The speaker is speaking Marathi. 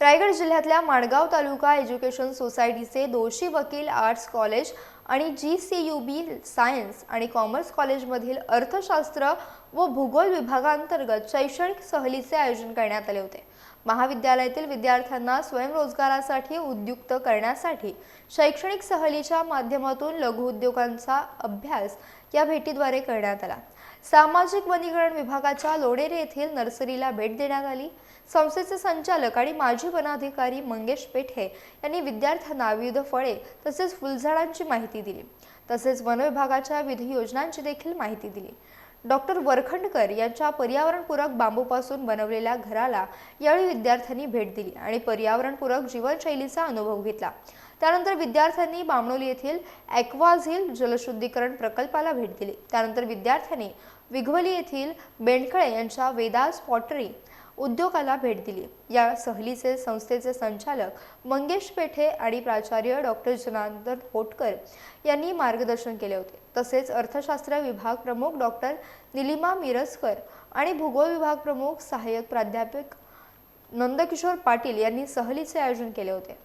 रायगड जिल्ह्यातल्या माणगाव तालुका एज्युकेशन सोसायटीचे दोषी वकील आर्ट्स कॉलेज आणि G C U B science आणि कॉमर्स कॉलेजमधील अर्थशास्त्र व भूगोल विभागांतर्गत शैक्षणिक सहलीचे आयोजन करण्यात आले होते. महाविद्यालयातील विद्यार्थ्यांना स्वयंरोजगारासाठी उद्युक्त करण्यासाठी शैक्षणिक सहलीच्या माध्यमातून लघुउद्योगांचा अभ्यास या भेटीद्वारे करण्यात आला. सामाजिक वनीकरण विभागाच्या लोणेरे येथील नर्सरीला भेट देण्यात आली. संस्थेचे संचालक आणि माजी वनाधिकारी मंगेश पेठे यांनी विद्यार्थ्यांना विविध फळे तसेच फुलझाडांची माहिती दिली. तसेच वनविभागाच्या विधी योजनांची देखील माहिती दिली. डॉक्टर वरखंडकर यांच्या पर्यावरणपूरक बांबूपासून बनवलेल्या घराला यावेळी विद्यार्थ्यांनी भेट दिली आणि पर्यावरणपूरक जीवनशैलीचा अनुभव घेतला. त्यानंतर विद्यार्थ्यांनी बामणोली येथील ॲक्वाझिल जलशुद्धीकरण प्रकल्पाला भेट दिली. त्यानंतर विद्यार्थ्यांनी विघवली येथील बेंडखळे यांच्या वेदास पॉटरी उद्योगाला भेट दिली. या सहलीचे संस्थेचे संचालक मंगेश पेठे आणि प्राचार्य डॉक्टर जनार्दन होटकर यांनी मार्गदर्शन केले होते. तसेच अर्थशास्त्र विभाग प्रमुख डॉक्टर निलिमा मिरजकर आणि भूगोल विभाग प्रमुख सहाय्यक प्राध्यापक नंदकिशोर पाटील यांनी सहलीचे आयोजन केले होते.